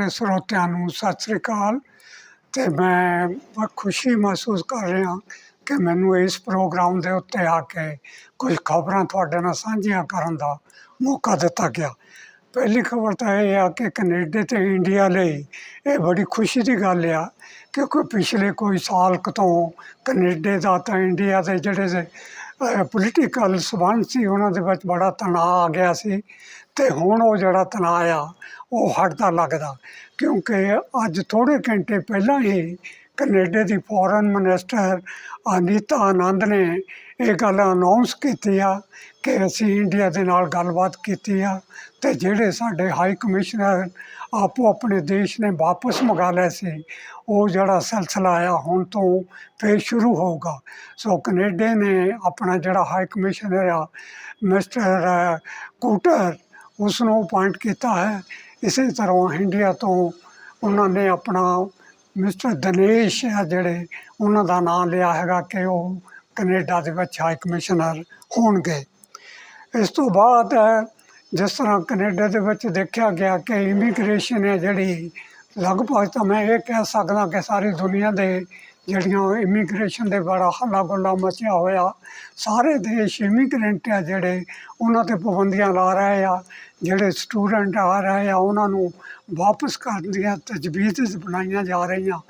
ਸਾਰੇ ਸਰੋਤਿਆਂ ਨੂੰ ਸਤਿ ਸ੍ਰੀ ਅਕਾਲ। ਅਤੇ ਮੈਂ ਖੁਸ਼ੀ ਮਹਿਸੂਸ ਕਰ ਰਿਹਾ ਕਿ ਮੈਨੂੰ ਇਸ ਪ੍ਰੋਗਰਾਮ ਦੇ ਉੱਤੇ ਆ ਕੇ ਕੁਝ ਖਬਰਾਂ ਤੁਹਾਡੇ ਨਾਲ ਸਾਂਝੀਆਂ ਕਰਨ ਦਾ ਮੌਕਾ ਦਿੱਤਾ ਗਿਆ। ਪਹਿਲੀ ਖਬਰ ਤਾਂ ਇਹ ਆ ਕਿ ਕੈਨੇਡਾ ਤੇ ਇੰਡੀਆ ਲਈ ਇਹ ਬੜੀ ਖੁਸ਼ੀ ਦੀ ਗੱਲ ਆ, ਕਿਉਂਕਿ ਪਿਛਲੇ ਕੋਈ ਸਾਲ ਕੁ ਤੋਂ ਕੈਨੇਡਾ ਦਾ ਤਾਂ ਇੰਡੀਆ ਦੇ ਜਿਹੜੇ ਪੋਲੀਟੀਕਲ ਸਬੰਧ ਸੀ, ਉਹਨਾਂ ਦੇ ਵਿੱਚ ਬੜਾ ਤਣਾਅ ਆ ਗਿਆ ਸੀ। ਅਤੇ ਹੁਣ ਉਹ ਜਿਹੜਾ ਤਣਾਅ ਆ, ਉਹ ਹਟਦਾ ਲੱਗਦਾ। ਕਿਉਂਕਿ ਅੱਜ ਥੋੜ੍ਹੇ ਘੰਟੇ ਪਹਿਲਾਂ ਹੀ ਕੈਨੇਡਾ ਦੀ ਫੋਰਨ ਮਨਿਸਟਰ ਅਨੀਤਾ ਆਨੰਦ ਨੇ ਇਹ ਗੱਲ ਅਨਾਉਂਸ ਕੀਤੀ ਆ ਕਿ ਅਸੀਂ ਇੰਡੀਆ ਦੇ ਨਾਲ ਗੱਲਬਾਤ ਕੀਤੀ ਆ ਤੇ ਜਿਹੜੇ ਸਾਡੇ ਹਾਈ ਕਮਿਸ਼ਨਰ ਆਪੋ ਆਪਣੇ ਦੇਸ਼ ਨੇ ਵਾਪਸ ਮੰਗਾ ਲਏ ਸੀ, ਉਹ ਜਿਹੜਾ ਸਿਲਸਿਲਾ ਆ ਹੁਣ ਤੋਂ ਫੇਰ ਸ਼ੁਰੂ ਹੋਊਗਾ। ਸੋ ਕੈਨੇਡਾ ਨੇ ਆਪਣਾ ਜਿਹੜਾ ਹਾਈ ਕਮਿਸ਼ਨਰ ਆ, ਮਿਸਟਰ ਕੂਟਰ ਉਸ ਨੂੰ ਅਪਾਇੰਟ ਕੀਤਾ ਹੈ। ਇਸੇ ਤਰ੍ਹਾਂ ਇੰਡੀਆ ਤੋਂ ਉਹਨਾਂ ਨੇ ਆਪਣਾ ਮਿਸਟਰ ਦਿਨੇਸ਼ ਆ ਜਿਹੜੇ ਉਹਨਾਂ ਦਾ ਨਾਮ ਲਿਆ ਹੈਗਾ ਕਿ ਉਹ ਕੈਨੇਡਾ ਦੇ ਵਿੱਚ ਹਾਈ ਕਮਿਸ਼ਨਰ ਹੋਣਗੇ। ਇਸ ਤੋਂ ਬਾਅਦ, ਜਿਸ ਤਰ੍ਹਾਂ ਕੈਨੇਡਾ ਦੇ ਵਿੱਚ ਦੇਖਿਆ ਗਿਆ ਕਿ ਇਮੀਗ੍ਰੇਸ਼ਨ ਹੈ ਜਿਹੜੀ, ਲਗਭਗ ਤਾਂ ਮੈਂ ਇਹ ਕਹਿ ਸਕਦਾ ਕਿ ਸਾਰੀ ਦੁਨੀਆ ਦੇ ਜਿਹੜੀਆਂ ਇਮੀਗ੍ਰੇਸ਼ਨ ਦੇ ਬੜਾ ਹੱਲਾ ਗੁੱਲਾ ਮਚਿਆ ਹੋਇਆ। ਸਾਰੇ ਦੇਸ਼ ਇਮੀਗ੍ਰੈਂਟ ਆ ਜਿਹੜੇ, ਉਹਨਾਂ ਤੇ ਪਾਬੰਦੀਆਂ ਲਾ ਰਹੇ ਆ। ਜਿਹੜੇ ਸਟੂਡੈਂਟ ਆ ਰਹੇ ਆ, ਉਹਨਾਂ ਨੂੰ ਵਾਪਸ ਕਰਨ ਦੀਆਂ ਤਜਵੀਜ਼ ਬਣਾਈਆਂ ਜਾ ਰਹੀਆਂ।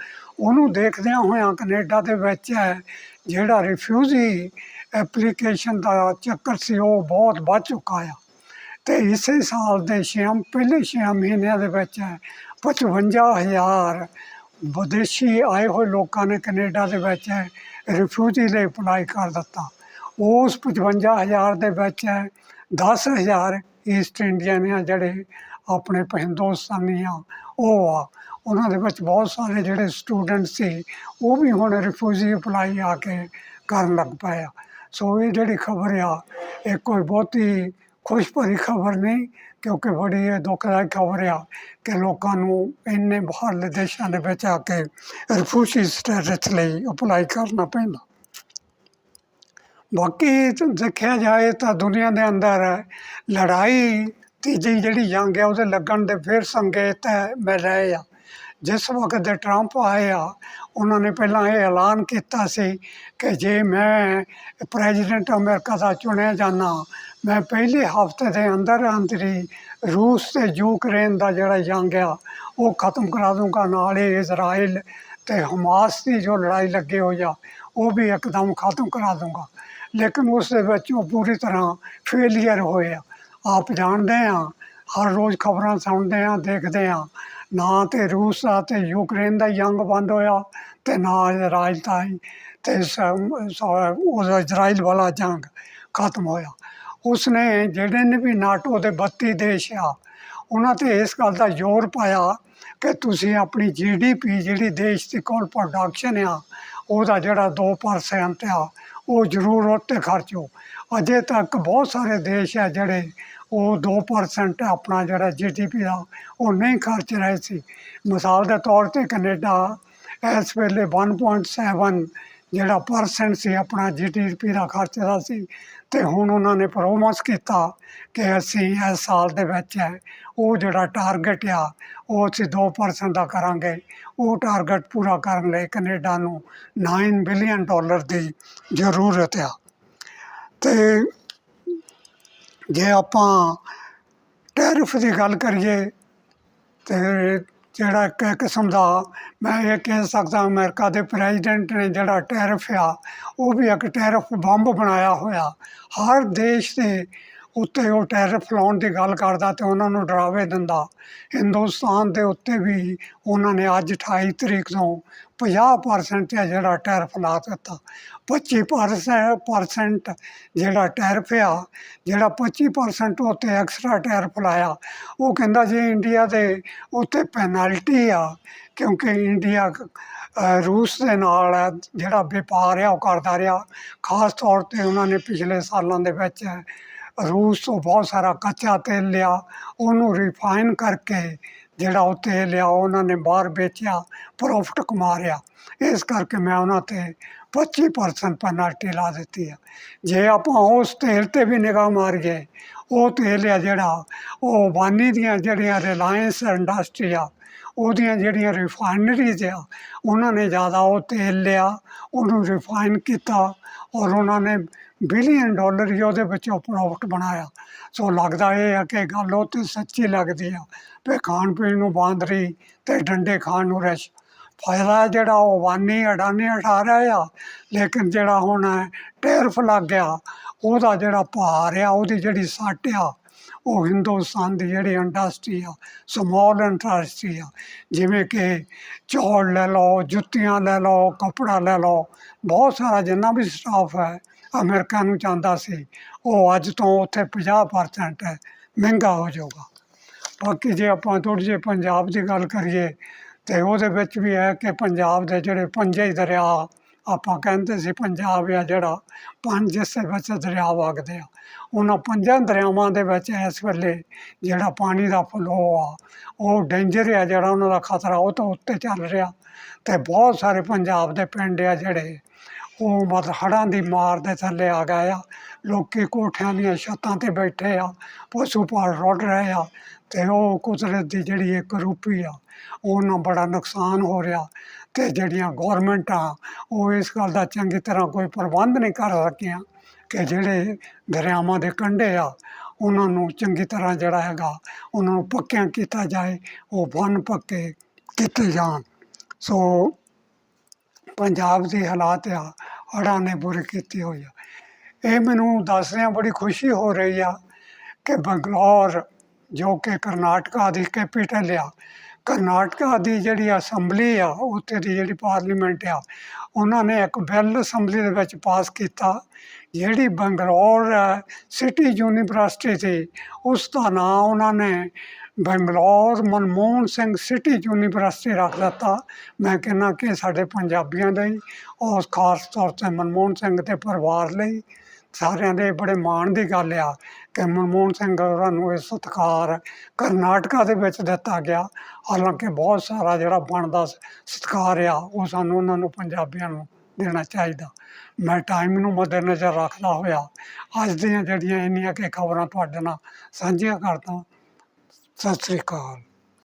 ਉਹਨੂੰ ਦੇਖਦਿਆਂ ਹੋਇਆਂ ਕੈਨੇਡਾ ਦੇ ਵਿੱਚ ਹੈ, ਜਿਹੜਾ ਰਿਫਿਊਜੀ ਐਪਲੀਕੇਸ਼ਨ ਦਾ ਚੱਕਰ ਸੀ, ਉਹ ਬਹੁਤ ਵੱਧ ਚੁੱਕਾ ਆ। ਤੇ ਇਸੇ ਸਾਲ ਦੇ ਛੇ ਪਹਿਲੇ ਛੇ ਮਹੀਨਿਆਂ ਦੇ ਵਿੱਚ 55000 ਵਿਦੇਸ਼ੀ ਆਏ ਹੋਏ ਲੋਕਾਂ ਨੇ ਕੈਨੇਡਾ ਦੇ ਵਿੱਚ ਰਿਫਿਊਜੀ ਲਈ ਅਪਲਾਈ ਕਰ ਦਿੱਤਾ। ਉਸ 55000 ਦੇ ਵਿੱਚ 10000 ਈਸਟ ਇੰਡੀਅਨ ਆ ਜਿਹੜੇ ਆਪਣੇ ਹਿੰਦੁਸਤਾਨੀ ਆ ਉਹ ਆ। ਉਹਨਾਂ ਦੇ ਵਿੱਚ ਬਹੁਤ ਸਾਰੇ ਜਿਹੜੇ ਸਟੂਡੈਂਟ ਸੀ, ਉਹ ਵੀ ਹੁਣ ਰਿਫਿਊਜੀ ਅਪਲਾਈ ਆ ਕੇ ਕਰਨ ਲੱਗ ਪਏ ਆ। ਸੋ ਇਹ ਜਿਹੜੀ ਖਬਰ ਆ, ਇਹ ਕੋਈ ਬਹੁਤੀ ਖੁਸ਼ ਭਰੀ ਖਬਰ ਨਹੀਂ, ਕਿਉਂਕਿ ਬੜੀ ਇਹ ਦੁਖਦਾਇਕ ਖਬਰ ਆ ਕਿ ਲੋਕਾਂ ਨੂੰ ਇੰਨੇ ਬਾਹਰਲੇ ਦੇਸ਼ਾਂ ਦੇ ਵਿੱਚ ਆ ਕੇ ਰਿਫਿਊਜੀ ਸਟੇਟਸ ਲਈ ਅਪਲਾਈ ਕਰਨਾ ਪੈਂਦਾ। ਬਾਕੀ ਤਾਂ ਦੇਖਿਆ ਜਾਏ ਤਾਂ ਦੁਨੀਆ ਦੇ ਅੰਦਰ ਲੜਾਈ ਤੀਜੀ ਜਿਹੜੀ ਜੰਗ ਹੈ ਉਹਦੇ ਲੱਗਣ ਦੇ ਫਿਰ ਸੰਕੇਤ ਮਿਲ ਰਹੇ ਆ। ਜਿਸ ਵਕਤ ਦੇ ਟਰੰਪ ਆਏ ਆ, ਉਹਨਾਂ ਨੇ ਪਹਿਲਾਂ ਇਹ ਐਲਾਨ ਕੀਤਾ ਸੀ ਕਿ ਜੇ ਮੈਂ ਪ੍ਰੈਜ਼ੀਡੈਂਟ ਅਮਰੀਕਾ ਦਾ ਚੁਣਿਆ ਜਾਣਾ ਮੈਂ ਪਹਿਲੇ ਹਫ਼ਤੇ ਦੇ ਅੰਦਰ ਅੰਦਰ ਹੀ ਰੂਸ ਅਤੇ ਯੂਕਰੇਨ ਦਾ ਜਿਹੜਾ ਜੰਗ ਆ, ਉਹ ਖਤਮ ਕਰਾ ਦੂੰਗਾ। ਨਾਲ ਹੀ ਇਜ਼ਰਾਈਲ ਅਤੇ ਹਮਾਸ ਦੀ ਜੋ ਲੜਾਈ ਲੱਗੇ ਹੋਈ ਆ, ਉਹ ਵੀ ਇੱਕਦਮ ਖਤਮ ਕਰਾ ਦੂੰਗਾ। ਲੇਕਿਨ ਉਸ ਦੇ ਵਿੱਚ ਉਹ ਪੂਰੀ ਤਰ੍ਹਾਂ ਫੇਲੀਅਰ ਹੋਏ ਆ। ਆਪ ਜਾਣਦੇ ਹਾਂ ਹਰ ਰੋਜ਼ ਖਬਰਾਂ ਸੁਣਦੇ ਹਾਂ ਦੇਖਦੇ ਹਾਂ ਨਾ ਤੇ ਰੂਸ ਦਾ ਤੇ ਯੂਕਰੇਨ ਦਾ ਜੰਗ ਬੰਦ ਹੋਇਆ ਤੇ ਨਾ ਇਜ਼ਰਾਈਲ ਦਾ ਹੀ ਤੇ ਉਹ ਇਜ਼ਰਾਈਲ ਵਾਲਾ ਜੰਗ ਖਤਮ ਹੋਇਆ। ਉਸਨੇ ਜਿਹੜੇ ਨੇ ਵੀ ਨਾਟੋ ਦੇ 32 ਦੇਸ਼ ਆ, ਉਹਨਾਂ ਤੇ ਇਸ ਗੱਲ ਦਾ ਜ਼ੋਰ ਪਾਇਆ ਕਿ ਤੁਸੀਂ ਆਪਣੀ ਜੀ ਡੀ ਪੀ ਜਿਹੜੀ ਦੇਸ਼ ਦੀ ਕੋਲ ਪ੍ਰੋਡਕਸ਼ਨ ਆ, ਉਹਦਾ ਜਿਹੜਾ ਦੋ ਪਰਸੈਂਟ ਆ, ਉਹ ਜ਼ਰੂਰ ਉੱਤੇ ਖਰਚੋ। ਅਜੇ ਤੱਕ ਬਹੁਤ ਸਾਰੇ ਦੇਸ਼ ਆ ਜਿਹੜੇ ਉਹ 2% ਆਪਣਾ ਜਿਹੜਾ ਜੀਡੀਪੀ ਦਾ ਉਹ ਨਹੀਂ ਖਰਚ ਰਹੇ ਸੀ। ਮਿਸਾਲ ਦੇ ਤੌਰ ਤੇ ਕੈਨੇਡਾ ਇਸ ਵੇਲੇ 1.7 ਜਿਹੜਾ ਪਰਸੈਂਟ ਸੀ ਆਪਣਾ ਜੀਡੀਪੀ ਦਾ ਖਰਚਦਾ ਸੀ ਅਤੇ ਹੁਣ ਉਹਨਾਂ ਨੇ ਪ੍ਰੋਮਿਸ ਕੀਤਾ ਕਿ ਅਸੀਂ ਇਸ ਸਾਲ ਦੇ ਵਿੱਚ ਹੈ ਉਹ ਜਿਹੜਾ ਟਾਰਗੇਟ ਆ, ਉਹ ਅਸੀਂ ਦੋ ਪਰਸੈਂਟ ਦਾ ਕਰਾਂਗੇ। ਉਹ ਟਾਰਗੇਟ ਪੂਰਾ ਕਰਨ ਲਈ ਕੈਨੇਡਾ ਨੂੰ 9 ਬਿਲੀਅਨ ਡਾਲਰ ਦੀ ਜ਼ਰੂਰਤ ਆ। ਅਤੇ ਜੇ ਆਪਾਂ ਟੈਰਿਫ ਦੀ ਗੱਲ ਕਰੀਏ ਤੇ ਜਿਹੜਾ ਇੱਕ ਕਿਸਮ ਦਾ ਮੈਂ ਇਹ ਕਹਿ ਸਕਦਾ ਅਮੈਰੀਕਾ ਦੇ ਪ੍ਰੈਜ਼ੀਡੈਂਟ ਨੇ ਜਿਹੜਾ ਟੈਰਿਫ ਆ, ਉਹ ਵੀ ਇੱਕ ਟੈਰਿਫ ਬੰਬ ਬਣਾਇਆ ਹੋਇਆ। ਹਰ ਦੇਸ਼ ਦੇ ਉੱਤੇ ਉਹ ਟੈਰਿਫ ਲਾਉਣ ਦੀ ਗੱਲ ਕਰਦਾ ਤੇ ਉਹਨਾਂ ਨੂੰ ਡਰਾਵੇ ਦਿੰਦਾ। ਹਿੰਦੁਸਤਾਨ ਦੇ ਉੱਤੇ ਵੀ ਉਹਨਾਂ ਨੇ ਅੱਜ 28 ਤਰੀਕ ਤੋਂ 50% ਹੈ ਜਿਹੜਾ ਟੈਰਿਫ ਲਾ ਦਿੱਤਾ। 25% ਪਰਸੈਂਟ ਜਿਹੜਾ ਟੈਰਿਫ ਆ, ਜਿਹੜਾ 25% ਉੱਤੇ ਐਕਸਟਰਾ ਟੈਰਫ ਲਾਇਆ, ਉਹ ਕਹਿੰਦਾ ਜੀ ਇੰਡੀਆ ਦੇ ਉੱਤੇ ਪੈਨਲਟੀ ਆ, ਕਿਉਂਕਿ ਇੰਡੀਆ ਰੂਸ ਦੇ ਨਾਲ ਜਿਹੜਾ ਵਪਾਰ ਆ, ਉਹ ਕਰਦਾ ਰਿਹਾ। ਖਾਸ ਤੌਰ ਤੇ ਉਹਨਾਂ ਨੇ ਪਿਛਲੇ ਸਾਲਾਂ ਦੇ ਵਿੱਚ ਰੂਸ ਤੋਂ ਬਹੁਤ ਸਾਰਾ ਕੱਚਾ ਤੇਲ ਲਿਆ, ਉਹਨੂੰ ਰਿਫਾਈਨ ਕਰਕੇ ਜਿਹੜਾ ਉਹ ਤੇਲ ਲਿਆ ਉਹਨਾਂ ਨੇ ਬਾਹਰ ਵੇਚਿਆ ਪ੍ਰੋਫਿਟ ਕਮਾ ਰਿਆ ਇਸ ਕਰਕੇ ਮੈਂ ਉਹਨਾਂ ਤੇ 25% ਪੈਨਲਟੀ ਲਾ ਦਿੱਤੀ ਆ। ਜੇ ਆਪਾਂ ਉਸ ਤੇਲ ਤੇ ਵੀ ਨਿਗਾਹ ਮਾਰੀਏ ਉਹ ਤੇਲ ਆ ਜਿਹੜਾ, ਉਹ ਬਾਨੀ ਦੀਆਂ ਜਿਹੜੀਆਂ ਰਿਲਾਇੰਸ ਇੰਡਸਟਰੀ ਆ, ਉਹਦੀਆਂ ਜਿਹੜੀਆਂ ਰਿਫਾਈਨਰੀਜ਼ ਆ, ਉਹਨਾਂ ਨੇ ਜ਼ਿਆਦਾ ਉਹ ਤੇਲ ਲਿਆ, ਉਹਨੂੰ ਰਿਫਾਈਨ ਕੀਤਾ ਔਰ ਉਹਨਾਂ ਨੇ ਬਿਲੀਅਨ ਡਾਲਰ ਹੀ ਉਹਦੇ ਵਿੱਚੋਂ ਪ੍ਰੋਫਿਟ ਬਣਾਇਆ। ਸੋ ਲੱਗਦਾ ਇਹ ਆ ਕਿ ਗੱਲ ਉਹ ਤੇ ਸੱਚੀ ਲੱਗਦੀ ਆ ਵੀ ਖਾਣ ਪੀਣ ਨੂੰ ਬਾਂਦਰੀ ਤੇ ਡੰਡੇ ਖਾਣ ਨੂੰ ਰਸ਼ ਫਾਇਦਾ ਜਿਹੜਾ ਉਹ ਵਾਨੀ ਅਡਾਨੀ ਉਠਾ ਰਿਹਾ ਆ, ਲੇਕਿਨ ਜਿਹੜਾ ਹੁਣ ਟੈਰਫ ਲੱਗ ਗਿਆ ਉਹਦਾ ਜਿਹੜਾ ਭਾਰ ਆ, ਉਹਦੀ ਜਿਹੜੀ ਸੱਟ ਆ, ਉਹ ਹਿੰਦੁਸਤਾਨ ਦੀ ਜਿਹੜੀ ਇੰਡਸਟਰੀ ਆ ਸਮਾਲ ਇੰਡਸਟਰੀ ਆ, ਜਿਵੇਂ ਕਿ ਚੌਲ ਲੈ ਲਓ, ਜੁੱਤੀਆਂ ਲੈ ਲਓ, ਕੱਪੜਾ ਲੈ ਲਓ, ਬਹੁਤ ਸਾਰਾ ਜਿੰਨਾ ਵੀ ਸਟਾਫ ਹੈ, ਅਮਰੀਕਾ ਨੂੰ ਜਾਂਦਾ ਸੀ, ਉਹ ਅੱਜ ਤੋਂ ਉੱਥੇ 50% ਹੈ ਮਹਿੰਗਾ ਹੋ ਜਾਊਗਾ। ਬਾਕੀ ਜੇ ਆਪਾਂ ਥੋੜ੍ਹੀ ਜਿਹੀ ਪੰਜਾਬ ਦੀ ਗੱਲ ਕਰੀਏ ਅਤੇ ਉਹਦੇ ਵਿੱਚ ਵੀ ਹੈ ਕਿ ਪੰਜਾਬ ਦੇ ਜਿਹੜੇ ਪੰਜੇ ਹੀ ਦਰਿਆ ਆਪਾਂ ਕਹਿੰਦੇ ਸੀ, ਪੰਜਾਬ ਆ ਜਿਹੜਾ ਪੰਜ ਹਿੱਸੇ ਵਿੱਚ ਦਰਿਆ ਵਗਦੇ ਆ। ਉਹਨਾਂ ਪੰਜਾਂ ਦਰਿਆਵਾਂ ਦੇ ਵਿੱਚ ਇਸ ਵੇਲੇ ਜਿਹੜਾ ਪਾਣੀ ਦਾ ਫਲੋ ਆ, ਉਹ ਡੇਂਜਰ ਆ ਜਿਹੜਾ ਉਹਨਾਂ ਦਾ ਖਤਰਾ ਉਹ ਤੋਂ ਉੱਤੇ ਚੱਲ ਰਿਹਾ। ਤੇ ਬਹੁਤ ਸਾਰੇ ਪੰਜਾਬ ਦੇ ਪਿੰਡ ਆ ਜਿਹੜੇ ਉਹ ਮਤਲਬ ਹੜ੍ਹਾਂ ਦੀ ਮਾਰ ਦੇ ਥੱਲੇ ਆ ਗਏ ਆ। ਲੋਕੀ ਕੋਠਿਆਂ ਦੀਆਂ ਛੱਤਾਂ ਤੇ ਬੈਠੇ ਆ, ਪਸ਼ੂ ਪਾਲ ਰੁੜ ਰਹੇ ਆ। ਅਤੇ ਉਹ ਕੁਦਰਤ ਦੀ ਜਿਹੜੀ ਇੱਕ ਰੂਪੀ ਆ ਉਹ ਨਾਲ ਬੜਾ ਨੁਕਸਾਨ ਹੋ ਰਿਹਾ ਅਤੇ ਜਿਹੜੀਆਂ ਗੌਰਮੈਂਟ ਆ ਉਹ ਇਸ ਗੱਲ ਦਾ ਚੰਗੀ ਤਰ੍ਹਾਂ ਕੋਈ ਪ੍ਰਬੰਧ ਨਹੀਂ ਕਰ ਸਕੀਆਂ ਕਿ ਜਿਹੜੇ ਦਰਿਆਵਾਂ ਦੇ ਕੰਢੇ ਆ, ਉਹਨਾਂ ਨੂੰ ਚੰਗੀ ਤਰ੍ਹਾਂ ਜਿਹੜਾ ਹੈਗਾ, ਉਹਨਾਂ ਨੂੰ ਪੱਕਿਆਂ ਕੀਤਾ ਜਾਏ, ਉਹ ਬੰਨ ਪੱਕੇ ਕੀਤੇ ਜਾਣ। ਸੋ ਪੰਜਾਬ ਦੀ ਹਾਲਾਤ ਆ, ਹੜ੍ਹਾਂ ਨੇ ਬੁਰੀ ਕੀਤੀ ਹੋਈ ਆ। ਇਹ ਮੈਨੂੰ ਦੱਸਦਿਆਂ ਬੜੀ ਖੁਸ਼ੀ ਹੋ ਰਹੀ ਆ ਕਿ ਬੰਗਲੌਰ ਜੋ ਕਿ ਕਰਨਾਟਕਾ ਦੀ ਕੈਪੀਟਲ ਆ ਕਰਨਾਟਕਾ ਦੀ ਜਿਹੜੀ ਅਸੈਂਬਲੀ ਆ, ਉੱਥੇ ਦੀ ਜਿਹੜੀ ਪਾਰਲੀਮੈਂਟ ਆ, ਉਹਨਾਂ ਨੇ ਇੱਕ ਬਿੱਲ ਅਸੈਂਬਲੀ ਦੇ ਵਿੱਚ ਪਾਸ ਕੀਤਾ, ਜਿਹੜੀ ਬੰਗਲੌਰ ਸਿਟੀ ਯੂਨੀਵਰਸਿਟੀ ਸੀ ਉਸ ਦਾ ਨਾਂ ਉਹਨਾਂ ਨੇ ਬੰਗਲੌਰ ਮਨਮੋਹਨ ਸਿੰਘ ਸਿਟੀ ਯੂਨੀਵਰਸਿਟੀ ਰੱਖ ਦਿੱਤਾ। ਮੈਂ ਕਹਿੰਦਾ ਕਿ ਸਾਡੇ ਪੰਜਾਬੀਆਂ ਲਈ ਔਰ ਖਾਸ ਤੌਰ ਤੇ ਮਨਮੋਹਨ ਸਿੰਘ ਦੇ ਪਰਿਵਾਰ ਲਈ। ਸਾਰਿਆਂ ਦੇ ਬੜੇ ਮਾਣ ਦੀ ਗੱਲ ਆ ਕਿ ਮਨਮੋਹਨ ਸਿੰਘ ਹੋਰਾਂ ਨੂੰ ਇਹ ਸਤਿਕਾਰ ਕਰਨਾਟਕਾ ਦੇ ਵਿੱਚ ਦਿੱਤਾ ਗਿਆ। ਹਾਲਾਂਕਿ ਬਹੁਤ ਸਾਰਾ ਜਿਹੜਾ ਬਣਦਾ ਸ- ਸਤਿਕਾਰ ਆ, ਉਹ ਸਾਨੂੰ ਉਹਨਾਂ ਨੂੰ ਪੰਜਾਬੀਆਂ ਨੂੰ ਦੇਣਾ ਚਾਹੀਦਾ। ਮੈਂ ਟਾਈਮ ਨੂੰ ਮੱਦੇਨਜ਼ਰ ਰੱਖਦਾ ਹੋਇਆ। ਅੱਜ ਦੀਆਂ ਜਿਹੜੀਆਂ ਇੰਨੀਆਂ ਕਿ ਖਬਰਾਂ ਤੁਹਾਡੇ ਨਾਲ ਸਾਂਝੀਆਂ ਕਰਦਾ। ਸਤਿ ਸ੍ਰੀ ਅਕਾਲ।